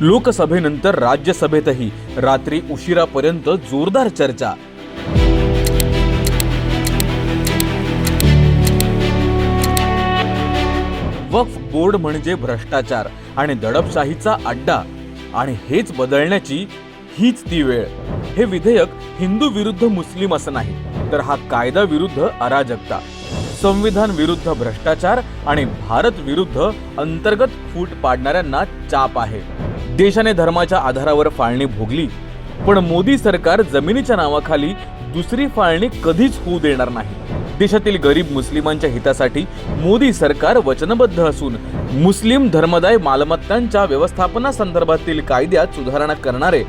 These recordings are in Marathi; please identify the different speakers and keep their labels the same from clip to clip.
Speaker 1: लोकसभेनंतर राज्यसभेतही रात्री उशिरापर्यंत जोरदार चर्चा. वक्फ बोर्ड म्हणजे भ्रष्टाचार आणि दडपशाहीचा अड्डा आणि हेच बदलण्याची हीच ती वेळ. हे विधेयक हिंदू विरुद्ध मुस्लिम असं नाही तर हा कायदा विरुद्ध अराजकता. संविधान विरुद्ध भ्रष्टाचार आणि भारत विरुद्ध अंतर्गत फूट पाडणाऱ्यांना चाप आहे. देशाने धर्माच्या आधारावर फाळणी भोगली. पण मोदी सरकार जमिनीच्या नावाखाली दुसरी फाळणी कधीच होऊ देणार नाही. देशातील गरीब मुस्लिमांच्या हितासाठी मोदी सरकार वचनबद्ध असून मुस्लिम धर्मदाय मालमत्तांच्या व्यवस्थापनासंदर्भातील कायद्यात सुधारणा करणारे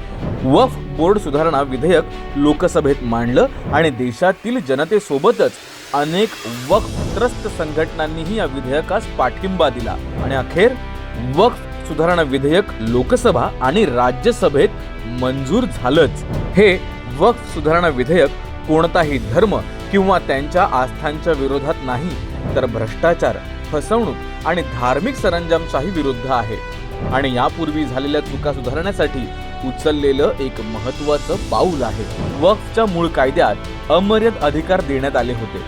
Speaker 1: वफ बोर्ड सुधारणा विधेयक लोकसभेत मांडलं आणि देशातील जनतेसोबतच अनेक वक्फ त्रस्त संघटनांनीही या विधेयकास पाठिंबा दिला. आणि अखेर वक्फ सुधारणा विधेयक लोकसभा आणि राज्यसभेत मंजूर झालंच. हे वक्फ सुधारणा विधेयक कोणताही धर्म किंवा त्यांच्या आस्थांच्या विरोधात नाही तर भ्रष्टाचार फसवणूक आणि धार्मिक सरंजामशाही विरुद्ध आहे. आणि यापूर्वी झालेल्या चुका सुधारण्यासाठी उचललेलं एक महत्वाचं पाऊल आहे. वक्फच्या मूळ कायद्यात अमर्याद अधिकार देण्यात आले होते.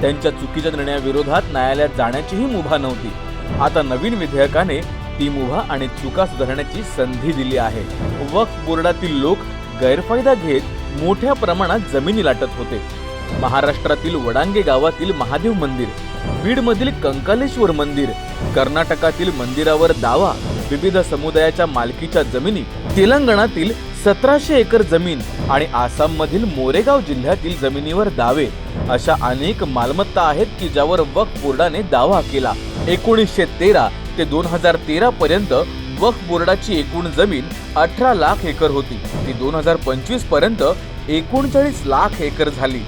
Speaker 1: त्यांच्या चुकीच्या निर्णयाविरोधात न्यायालयात जाण्याचीही मुभा नव्हती. आता नवीन विधेयकाने ती आणि चुका सुधारण्याची संधी दिली आहे. वक्फ बोर्डातील लोक गैरफायदा घेत मोठ्या प्रमाणात जमिनी लाटत होते. महाराष्ट्रातील वडांगे गावातील महादेव मंदिर बीडमधील कंकालेश्वर मंदिर कर्नाटकातील मंदिरावर दावा विविध समुदायाच्या मालकीच्या जमिनी तेलंगणातील सतराशे एकर जमीन आणि आसाममधील मोरेगाव जिल्ह्यातील जमिनीवर दावे अशा अनेक मालमत्ता आहेत की ज्यावर वक्फ बोर्डाने दावा केला. एकोणीसशे तेरा ते दोन हजार तेरा पर्यंत वक्फ बोर्डाची एकूण जमीन अठरा लाख एकर होती. ती दोन हजार पंचवीसपर्यंत एकोणचाळीस लाख एकर झाली.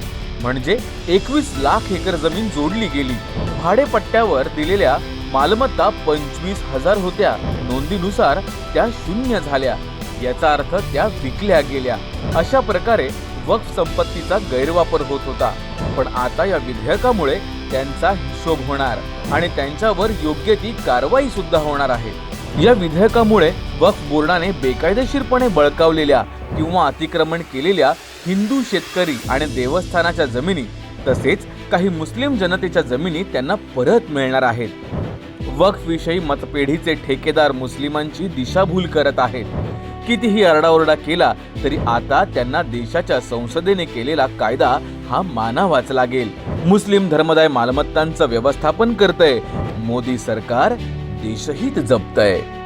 Speaker 1: म्हणजे एकवीस लाख एकर जमीन जोडली गेली. भाडेपट्ट्यावर दिलेल्या मालमत्ता पंचवीस हजार होत्या. नोंदीनुसार त्या शून्य झाल्या. याचा अर्थ त्या विकल्या गेल्या. अशा प्रकारे वक्फ संपत्तीचा गैरवापर होत होता. पण आता या विधेयकामुळे त्यांचा हिशोब होणार आणि त्यांच्यावर योग्य ती कारवाई सुद्धा होणार आहे. या विधेयकामुळे वक्फ बोर्डाने बेकायदेशीरपणे बळकावलेल्या किंवा अतिक्रमण केलेल्या हिंदू शेतकरी आणि देवस्थानाच्या जमिनी तसेच काही मुस्लिम जनतेच्या जमिनी त्यांना परत मिळणार आहेत. वक्फ विषयी मतपेढीचे ठेकेदार मुस्लिमांची दिशाभूल करत आहेत. कितीही आरडाओरडा केला तरी आता त्यांना देशाच्या संसदेने केलेला कायदा हा मानावाच लागेल. मुस्लिम धर्मदाय मालमत्तांचं व्यवस्थापन करतंय. मोदी सरकार देशहित जपतंय.